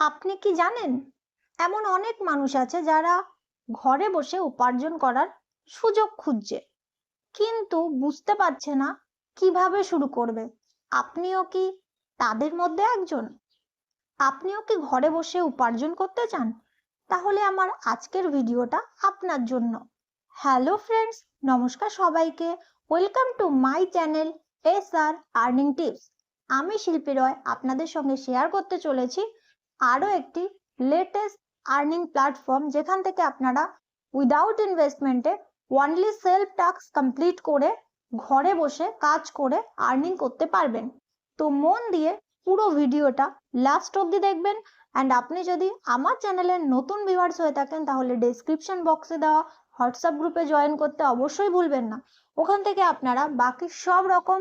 আপনি কি জানেন? এমন অনেক মানুষ আছে যারা ঘরে বসে উপার্জন করার সুযোগ খুঁজছে, কিন্তু বুঝতে পারছে না কীভাবে শুরু করবে। আপনিও কি তাদের মধ্যে একজন? আপনিও কি ঘরে বসে উপার্জন করতে চান? তাহলে আমার আজকের ভিডিওটা আপনার জন্য। হ্যালো ফ্রেন্ডস, নমস্কার সবাইকে। Welcome to my channel S R earning tips. আমি শিল্পী রয়, আপনাদের সঙ্গে শেয়ার করতে চলেছি আরও একটি লেটেস্ট আর্নিং প্ল্যাটফর্ম যেখান থেকে আপনারা উইদাউট ইনভেস্টমেন্টে ওয়ানলি সেলফ টাস্ক কমপ্লিট করে ঘরে বসে কাজ করে আর্নিং করতে পারবেন। তো মন দিয়ে পুরো ভিডিওটা লাস্ট অবধি দেখবেন অ্যান্ড আপনি যদি আমার চ্যানেলের নতুন ভিউয়ার্স হয়ে থাকেন তাহলে ডেসক্রিপশন বক্সে দেওয়া হোয়াটসঅ্যাপ গ্রুপে জয়েন করতে অবশ্যই ভুলবেন না। ওখান থেকে আপনারা বাকি সব রকম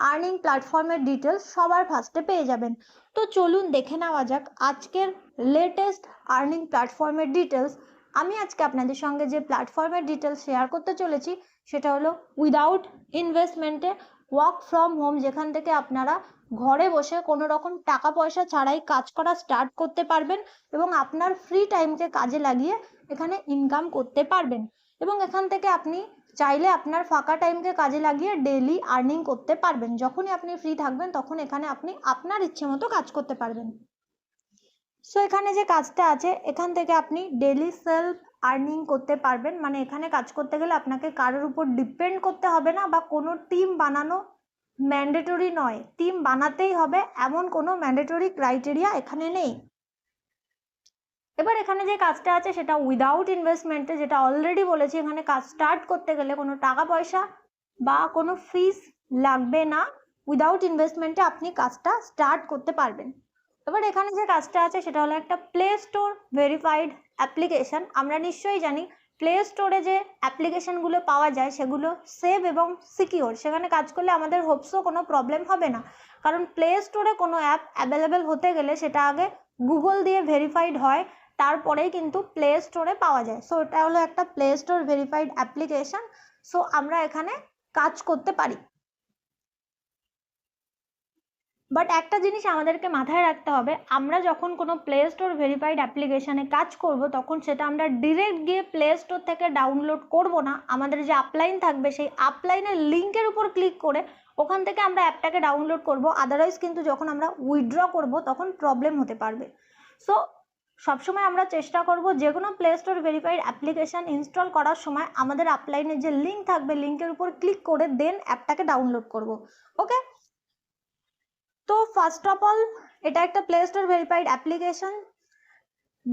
আর্নিং প্ল্যাটফর্মের ডিটেলস সবার ফার্স্টে পেয়ে যাবেন। তো চলুন দেখে নেওয়া যাক আজকের লেটেস্ট আর্নিং প্ল্যাটফর্মের ডিটেলস আমি আজকে আপনাদের সঙ্গে যে প্ল্যাটফর্মের ডিটেলস শেয়ার করতে চলেছি, সেটা হলো উইদাউট ইনভেস্টমেন্টে ওয়ার্ক ফ্রম হোম যেখান থেকে আপনারা ঘরে বসে কোনো রকম টাকা পয়সা ছাড়াই কাজ করা স্টার্ট করতে পারবেন এবং আপনার ফ্রি টাইমকে কাজে লাগিয়ে এখানে ইনকাম করতে পারবেন। এবং এখান থেকে আপনি চাইলে আপনার ফাঁকা টাইমকে কাজে লাগিয়ে ডেলি আর্নিং করতে পারবেন। যখনই আপনি ফ্রি থাকবেন, তখন এখানে আপনি আপনার ইচ্ছে মতো কাজ করতে পারবেন। সো এখানে যে কাজটা আছে, এখান থেকে আপনি ডেলি সেলফ আর্নিং করতে পারবেন। মানে এখানে কাজ করতে গেলে আপনাকে কারোর উপর ডিপেন্ড করতে হবে না বা কোনো টিম বানানো ম্যান্ডেটরি নয়। টিম বানাতেই হবে, এমন কোনো ম্যান্ডেটরি ক্রাইটেরিয়া এখানে নেই। এবার এখানে যে কাজটা আছে সেটা উইদাউট ইনভেস্টমেন্টে যেটা অলরেডি বলেছি, এখানে কাজ স্টার্ট করতে গেলে কোনো টাকা পয়সা বা কোনো ফিস লাগবে না। উইদাউট ইনভেস্টমেন্টে আপনি কাজটা স্টার্ট করতে পারবেন। এবার এখানে যে কাজটা আছে সেটা হলো একটা প্লে স্টোর ভেরিফাইড অ্যাপ্লিকেশন আমরা নিশ্চয়ই জানি প্লে স্টোরে যে অ্যাপ্লিকেশনগুলো পাওয়া যায় সেগুলো সেভ এবং সিকিওর সেখানে কাজ করলে আমাদের হোপসও কোনো প্রবলেম হবে না। কারণ প্লে স্টোরে কোনো অ্যাপ অ্যাভেলেবেল হতে গেলে সেটা আগে গুগল দিয়ে ভেরিফাইড হয়। তারপরেই কিন্তু প্লে স্টোরে পাওয়া যায়। সো এটা হলো একটা Play Store verified application so আমরা এখানে কাজ করতে পারি। বাট একটা জিনিস আমাদেরকে মাথায় রাখতে হবে, আমরা যখন কোনো প্লে স্টোর ভেরিফাইড অ্যাপ্লিকেশানে কাজ করব, তখন সেটা আমরা ডিরেক্ট গিয়ে প্লে স্টোর থেকে ডাউনলোড করব না। আমাদের যে আপলাইন থাকবে, সেই আপলাইনের লিঙ্কের উপর ক্লিক করে ওখান থেকে আমরা অ্যাপটাকে ডাউনলোড করব। আদারওয়াইজ কিন্তু যখন আমরা উইথড্র করব, তখন প্রবলেম হতে পারবে। সো সবসময় আমরা চেষ্টা করব যে কোনো Play Store verified application install করার সময় আমাদের আপলাইনের যে লিঙ্ক থাকবে লিঙ্কের উপর ক্লিক করে দেন অ্যাপটাকে ডাউনলোড করব ওকে তো ফার্স্ট অফ অল এটা একটা Play Store verified application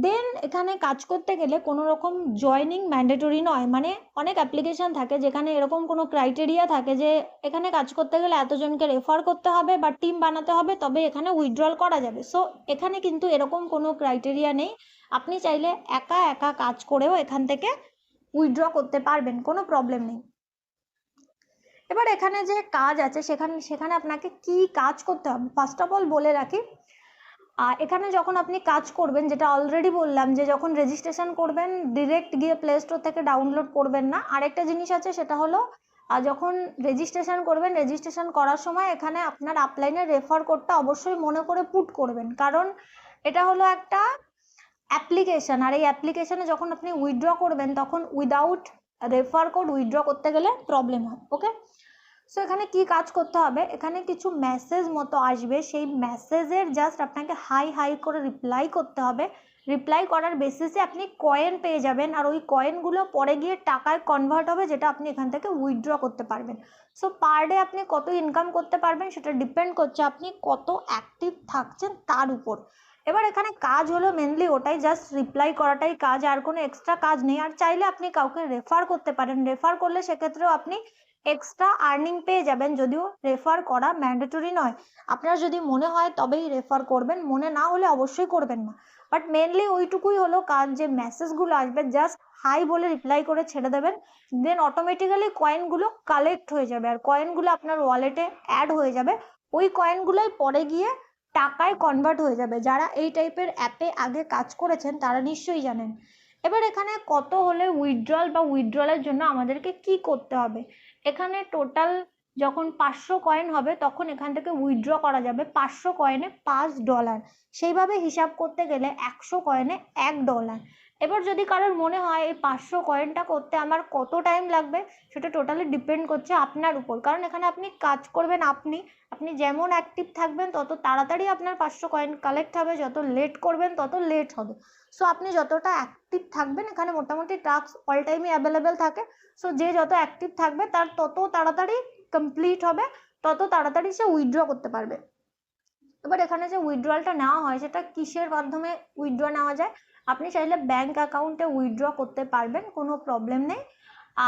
then এখানে কাজ করতে গেলে কোনো রকম জয়নিং ম্যান্ডেটরি নয়। মানে অনেক অ্যাপ্লিকেশন থাকে যেখানে এরকম কোনো ক্রাইটেরিয়া থাকে যে এখানে কাজ করতে গেলে এতজনকে রেফার করতে হবে বা টিম বানাতে হবে, তবে এখানে উইথড্রল করা যাবে। সো এখানে কিন্তু এরকম কোনো ক্রাইটেরিয়া নেই। আপনি চাইলে একা একা কাজ করেও এখান থেকে উইথড্র করতে পারবেন, কোনো প্রবলেম নেই। এবার এখানে যে কাজ আছে, সেখানে সেখানে আপনাকে কি কাজ করতে হবে? ফার্স্ট অফ অল বলে রাখি এখানে যখন আপনি কাজ করবেন, যেটা অলরেডি বললাম যে যখন রেজিস্ট্রেশন করবেন ডিরেক্ট গিয়ে প্লে স্টোর থেকে ডাউনলোড করবেন না। আরেকটা জিনিস আছে, সেটা হলো আর যখন রেজিস্ট্রেশন করবেন রেজিস্ট্রেশন করার সময় এখানে আপনার আপলাইনের রেফার কোডটা অবশ্যই মনে করে পুট করবেন। কারণ এটা হলো একটা অ্যাপ্লিকেশন আর এই অ্যাপ্লিকেশনে যখন আপনি উইথড্র করবেন, তখন উইদাউট রেফার কোড উইথড্র করতে গেলে প্রবলেম হয় ওকে সো এখানে কি কাজ করতে হবে? এখানে কিছু মেসেজ মতো আসবে। সেই মেসেজের জাস্ট আপনাকে হাই হাই করে রিপ্লাই করতে হবে। রিপ্লাই করার বেসিসে আপনি কয়েন পেয়ে যাবেন আর ওই কয়েনগুলো পরে গিয়ে টাকায় কনভার্ট হবে, যেটা আপনি এখান থেকে উইথড্র করতে পারবেন। সো পার ডে আপনি কত ইনকাম করতে পারবেন সেটা ডিপেন্ড করছে আপনি কত অ্যাক্টিভ থাকছেন তার উপর। এবার এখানে কাজ হলো মেনলি ওটাই জাস্ট রিপ্লাই করাটাই কাজ। আর কোনো এক্সট্রা কাজ নেই। আর চাইলে আপনি কাউকে রেফার করতে পারেন। রেফার করলে সেক্ষেত্রেও আপনি এক্সট্রা আর্নিং পেয়ে যাবেন যদিও রেফার করা ম্যান্ডেটরি নয়। আপনার যদি মনে হয় তবেই রেফার করবেন, মনে না হলে অবশ্যই করবেন না। বাট মেনলি ওইটুকুই হলো কাজ যে মেসেজগুলো আসবে জাস্ট হাই বলে রিপ্লাই করে ছেড়ে দেবেন। দেন অটোমেটিক্যালি কয়েনগুলো কালেক্ট হয়ে যাবে। আর কয়েনগুলো আপনার ওয়ালেটে অ্যাড হয়ে যাবে। ওই কয়েনগুলোই পরে গিয়ে টাকায় কনভার্ট হয়ে যাবে। যারা এই টাইপের অ্যাপে আগে কাজ করেছেন, তারা নিশ্চয়ই জানেন। এবার এখানে কত হলে উইথড্রল বা উইথড্রলের জন্য আমাদেরকে কি করতে হবে? এখানে টোটাল যখন পাঁচশো কয়েন হবে, তখন এখান থেকে উইথড্র করা যাবে পাঁচশো কয়েনে পাঁচ ডলার সেইভাবে হিসাব করতে গেলে একশো কয়েনে এক ডলার এবার যদি কারোর মনে হয় এই পাঁচশো কয়েনটা করতে আমার কত টাইম লাগবে, সেটা টোটালি ডিপেন্ড করছে আপনার উপর। কারণ এখানে আপনি কাজ করবেন আপনি আপনি যেমন অ্যাক্টিভ থাকবেন, তত তাড়াতাড়ি আপনার পাঁচশো কয়েন কালেক্ট হবে, যত লেট করবেন, তত লেট হবে। সো আপনি যতটা অ্যাক্টিভ থাকবেন, এখানে মোটামুটি টাস্ক অল টাইমই অ্যাভেলেবেল থাকে। সো যে যত অ্যাক্টিভ থাকবে, তার তত তাড়াতাড়ি কমপ্লিট হবে, তত তাড়াতাড়ি সে উইথড্র করতে পারবে। এবার এখানে যে উইথড্রলটা নেওয়া হয়, সেটা কিসের মাধ্যমে উইথড্র নেওয়া যায়? আপনি চাইলে ব্যাঙ্ক অ্যাকাউন্টে উইথড্র করতে পারবেন, কোনো প্রবলেম নেই।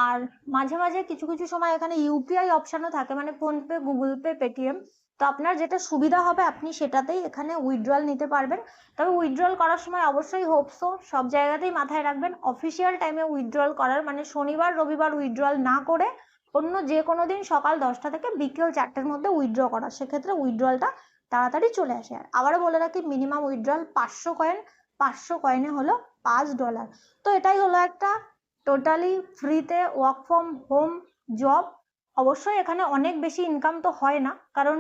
আর মাঝে মাঝে কিছু কিছু সময় এখানে ইউপিআই অপশানও থাকে মানে ফোনপে গুগল পে পেটিএম তো আপনার যেটা সুবিধা হবে, আপনি সেটাতেই এখানে উইথড্রল নিতে পারবেন। তবে উইথড্রল করার সময় অবশ্যই হোপসো সব জায়গাতেই মাথায় রাখবেন অফিসিয়াল টাইমে উইথড্রল করার মানে শনিবার, রবিবার উইথড্রল না করে অন্য যে কোনো দিন সকাল দশটা থেকে বিকেল চারটের মধ্যে উইথড্র করা। সেক্ষেত্রে উইথড্রলটা তাড়াতাড়ি চলে আসে। আর আবারও বলে রাখি মিনিমাম উইথড্রল পাঁচশো কয়েন পাঁচশো কয়েনে হলো পাঁচ ডলার তো এটাই হলো একটা টোটালি ফ্রিতে ওয়ার্ক ফ্রম হোম জব অবশ্যই এখানে অনেক বেশি ইনকাম তো হয় না, কারণ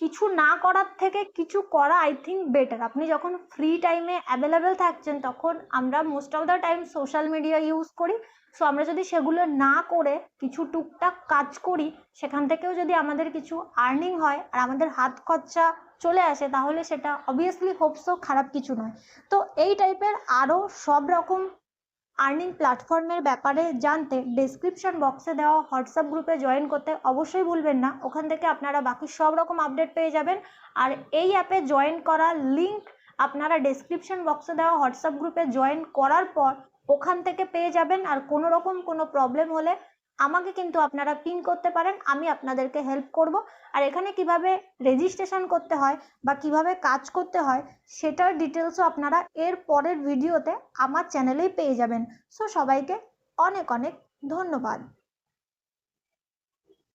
কিছু না করার থেকে কিছু করা আই থিঙ্ক বেটার আপনি যখন ফ্রি টাইমে অ্যাভেলেবেল থাকছেন, তখন আমরা most of the time social media use করি। সো আমরা যদি সেগুলো না করে কিছু টুকটাক কাজ করি, সেখান থেকেও যদি আমাদের কিছু আর্নিং হয়, আর আমাদের হাত খরচা চলে আসে, তাহলে সেটা অবভিয়াসলি হোপসও খারাপ কিছু নয়। তো এই টাইপের আরও সব রকম আর্নিং প্ল্যাটফর্মের ব্যাপারে জানতে ডেসক্রিপশন বক্সে দেওয়া হোয়াটসঅ্যাপ গ্রুপে জয়েন করতে অবশ্যই ভুলবেন না। ওখান থেকে আপনারা বাকি সব রকম আপডেট পেয়ে যাবেন। আর এই অ্যাপে জয়েন করা লিঙ্ক আপনারা ডেসক্রিপশন বক্সে দেওয়া হোয়াটসঅ্যাপ গ্রুপে জয়েন করার পর ওখান থেকে পেয়ে যাবেন। আর কোনো রকম কোনো প্রবলেম হলে আমাকে কিন্তু আপনারা পিন করতে পারেন, আমি আপনাদেরকে হেল্প করব। আর এখানে কীভাবে রেজিস্ট্রেশন করতে হয় বা কীভাবে কাজ করতে হয়, সেটার ডিটেলসও আপনারা এর পরের ভিডিওতে আমার চ্যানেলেই পেয়ে যাবেন। সো সবাইকে অনেক অনেক ধন্যবাদ।